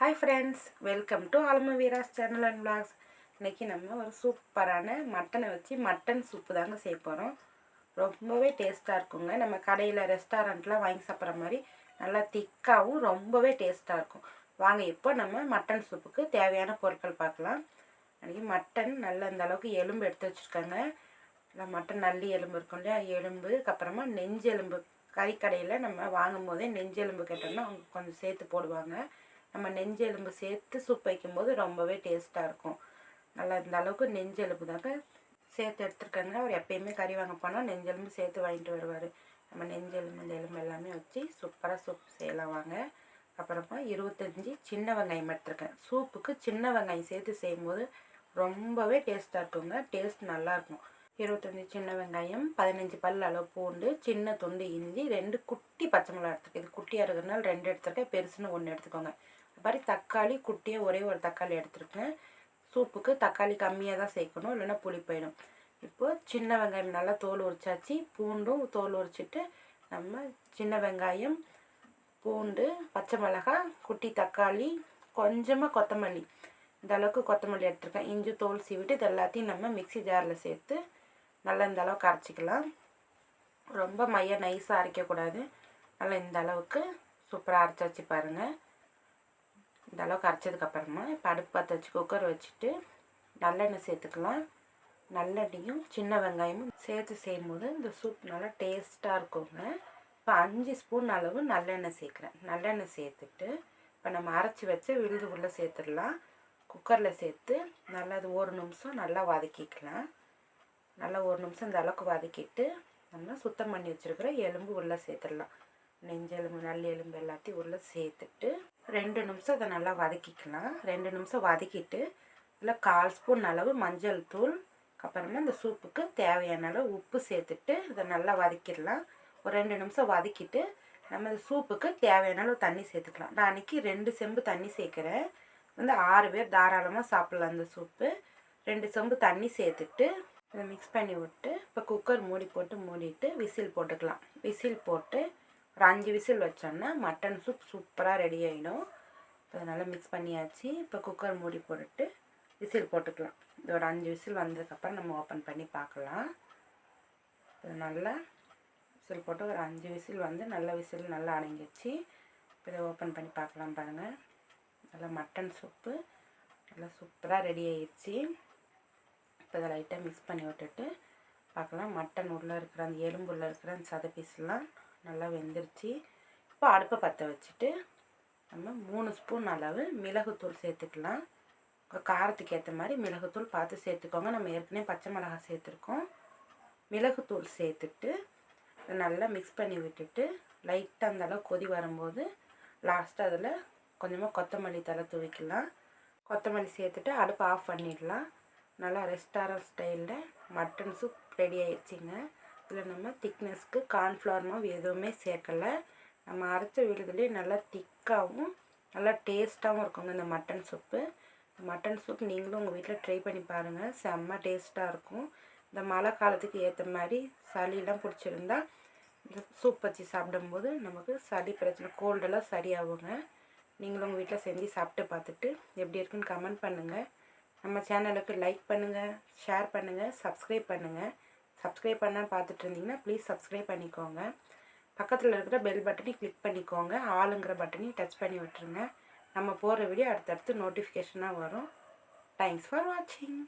Hi friends welcome to ஆலம வீராஸ் channel and blogs இன்றைக்கி நம்ம ஒரு சூப்பரான மட்டனை வச்சு மட்டன் சூப்பு தாங்க செய்ய போகிறோம் ரொம்பவே டேஸ்ட்டாக இருக்குங்க. நம்ம கடையில் ரெஸ்டாரண்ட்லாம் வாங்கி சாப்பிட்ற மாதிரி நல்லா திக்காகவும் ரொம்பவே டேஸ்ட்டாக இருக்கும். வாங்க இப்போ நம்ம மட்டன் சூப்புக்கு தேவையான பொருட்கள் பார்க்கலாம். அன்றைக்கி மட்டன் நல்ல இந்த அளவுக்கு எலும்பு எடுத்து வச்சுருக்காங்க. நல்லா மட்டன் நல்லி எலும்பு இருக்கும் இல்லையா? எலும்பு அப்புறமா நெஞ்சு எலும்பு கறிக்கடையில் நம்ம வாங்கும் போதே கேட்டோம்னா அவங்க கொஞ்சம் சேர்த்து போடுவாங்க. நம்ம நெஞ்சு எலும்பு சேர்த்து சூப் வைக்கும்போது ரொம்பவே டேஸ்ட்டாக இருக்கும். நல்லா இந்த அளவுக்கு நெஞ்சு எலும்பு தாங்க சேர்த்து எடுத்துருக்காங்க அவர் எப்பயுமே கறி வாங்க போனால் நெஞ்செலும்பு சேர்த்து வாங்கிட்டு வருவார். நம்ம நெஞ்செலும்பு இந்த எலும்பு எல்லாமே வச்சு சூப்பராக சூப் செய்யலாம் வாங்க. அப்புறமா இருபத்தஞ்சி சின்ன வெங்காயம் எடுத்துருக்கேன். சூப்புக்கு சின்ன வெங்காயம் சேர்த்து செய்யும்போது ரொம்பவே டேஸ்ட்டாக இருக்குங்க. டேஸ்ட் நல்லாயிருக்கும் இருபத்தஞ்சி சின்ன வெங்காயம் பதினஞ்சு பல் அளவு பூண்டு சின்ன துண்டு இஞ்சி ரெண்டு குட்டி பச்சை மிளகா எடுத்துருக்கேன். இது குட்டியாக இருக்கிறதுனால ரெண்டு எடுத்துருக்கேன். பெருசுன்னு ஒன்று எடுத்துக்கோங்க. அது மாதிரி தக்காளி குட்டியாக ஒரே ஒரு தக்காளி எடுத்துருக்கேன். சூப்புக்கு தக்காளி கம்மியாக தான் சேர்க்கணும் இல்லைன்னா புளி போயிடும். இப்போது சின்ன வெங்காயம் நல்லா தோல் உரிச்சாச்சு பூண்டும் தோல் உரிச்சிட்டு நம்ம சின்ன வெங்காயம் பூண்டு பச்சை மிளகாய் குட்டி தக்காளி கொஞ்சமாக கொத்தமல்லி. இந்த அளவுக்கு கொத்தமல்லி எடுத்துருக்கேன். இஞ்சி தோல் சீவிட்டு இது எல்லாத்தையும் நம்ம மிக்சி ஜாரில் சேர்த்து நல்லா இந்த அளவுக்கு அரைச்சிக்கலாம். ரொம்ப மைய நைஸாக அரைக்கக்கூடாது. நல்லா இந்த அளவுக்கு சூப்பராக அரைச்சாச்சு பாருங்கள் இந்த அளவுக்கு அரைச்சதுக்கப்புறமா இப்போ அடுப்பு பற்ற வச்சு குக்கர் வச்சுட்டு நல்லெண்ணெய் சேர்த்துக்கலாம். நல்லெண்ணையும் சின்ன வெங்காயமும் சேர்த்து செய்யும்போது இந்த சூப் நல்லா டேஸ்ட்டாக இருக்குங்க. இப்போ அஞ்சு ஸ்பூன் அளவு நல்லெண்ணெய் சேர்க்குறேன். நல்லெண்ணெய் சேர்த்துட்டு இப்போ நம்ம அரைச்சி வச்சு விழுது உள்ளே சேர்த்துடலாம். குக்கரில் சேர்த்து நல்லா அது ஒரு நிமிஷம் நல்லா வதக்கிக்கலாம். நல்லா ஒரு நிமிஷம் இந்த அளவுக்கு வதக்கிட்டு நம்ம சுத்தம் பண்ணி வச்சுருக்கிற எலும்பு உள்ளே சேர்த்துடலாம். நெஞ்செலும்பு நல்ல எலும்பு எல்லாத்தையும் உள்ளே சேர்த்துட்டு ரெண்டு நிமிஷம் அதை நல்லா வதக்கிக்கலாம். ரெண்டு நிமிஷம் வதக்கிட்டு இதில் கால் ஸ்பூன் அளவு மஞ்சள் தூள் அப்புறமா இந்த சூப்புக்கு தேவையான அளவு உப்பு சேர்த்துட்டு இதை நல்லா வதக்கிடலாம். ஒரு ரெண்டு நிமிஷம் வதக்கிட்டு நம்ம இந்த சூப்புக்கு தேவையான அளவு தண்ணி சேர்த்துக்கலாம். நான் அன்றைக்கி ரெண்டு செம்பு தண்ணி சேர்க்குறேன். வந்து ஆறு பேர் தாராளமாக சாப்பிட்லாம் அந்த சூப்பு. ரெண்டு செம்பு தண்ணி சேர்த்துட்டு இதை மிக்ஸ் பண்ணி விட்டு இப்போ குக்கர் மூடி போட்டு மூடிட்டு விசில் போட்டுக்கலாம். விசில் போட்டு ஒரு அஞ்சு விசில் வச்சோன்னா மட்டன் சூப் சூப்பராக ரெடி ஆகிடும் இப்போ நல்லா மிக்ஸ் பண்ணியாச்சு. இப்போ குக்கர் மூடி போட்டுட்டு விசில் போட்டுக்கலாம். இதோட அஞ்சு விசில் வந்ததுக்கப்புறம் நம்ம ஓப்பன் பண்ணி பார்க்கலாம். இது நல்லா விசில் போட்டு ஒரு அஞ்சு விசில் வந்து நல்ல விசில் நல்லா அடங்கிடுச்சு இப்போ இதை ஓப்பன் பண்ணி பார்க்கலாம் பாருங்கள் நல்லா மட்டன் சூப்பு நல்லா சூப்பராக ரெடி ஆயிடுச்சு. இப்போ இதை லைட்டாக மிக்ஸ் பண்ணி விட்டுட்டு பார்க்கலாம். மட்டன் உள்ளே இருக்கிற அந்த எலும்பு உள்ளே இருக்கிற அந்த சத பீஸ்லாம் நல்லா வெந்துருச்சு. இப்போ அடுப்பை பற்ற வச்சுட்டு நம்ம மூணு ஸ்பூன் அளவு மிளகுத்தூள் சேர்த்துக்கலாம். உங்கள் காரத்துக்கு ஏற்ற மாதிரி மிளகுத்தூள் பார்த்து சேர்த்துக்கோங்க. நம்ம ஏற்கனவே பச்சை மிளகாய் சேர்த்துருக்கோம். மிளகுத்தூள் சேர்த்துட்டு நல்லா மிக்ஸ் பண்ணி விட்டுட்டு லைட்டாக அந்த அளவு கொதி வரும்போது லாஸ்ட்டாக அதில் கொஞ்சமாக கொத்தமல்லி தலை துவைக்கலாம். கொத்தமல்லி சேர்த்துட்டு அடுப்பை ஆஃப் பண்ணிடலாம். நல்லா ரெஸ்டாரண்ட் ஸ்டைலில் மட்டன் சூப் ரெடி ஆயிடுச்சிங்க. இதில் நம்ம திக்னஸ்க்கு கார்ன்ஃப்ளவர் மாவு எதுவுமே சேர்க்கலை. நம்ம அரைச்ச விழுதுலேயே நல்லா திக்காகவும் நல்லா டேஸ்ட்டாகவும் இருக்குங்க இந்த மட்டன் சூப்பு மட்டன் சூப் நீங்களும் உங்கள் வீட்டில் ட்ரை பண்ணி பாருங்கள் செம்ம டேஸ்ட்டாக இருக்கும். இந்த மழை காலத்துக்கு ஏற்ற மாதிரி சளியெல்லாம் பிடிச்சிருந்தா இந்த சூப் வச்சு சாப்பிடும்போது நமக்கு சளி பிரச்சனை கோல்டெல்லாம் சரியாகுங்க. நீங்களும் உங்கள் வீட்டில் செஞ்சு சாப்பிட்டு பார்த்துட்டு எப்படி இருக்குன்னு கமெண்ட் பண்ணுங்கள் நம்ம சேனலுக்கு லைக் பண்ணுங்கள் ஷேர் பண்ணுங்கள் சப்ஸ்கிரைப் பண்ணுங்கள் சப்ஸ்கிரைப் பண்ணால் பார்த்துட்டு இருந்தீங்கன்னா ப்ளீஸ் சப்ஸ்கிரைப் பண்ணிக்கோங்க. பக்கத்தில் இருக்கிற பெல் பட்டனை கிளிக் பண்ணிக்கோங்க. ஆளுங்கிற பட்டனையும் டச் பண்ணி விட்டுருங்க. நம்ம போகிற வீடியோ அடுத்தடுத்து நோட்டிஃபிகேஷனாக வரும். தேங்க்ஸ் ஃபார் வாட்சிங்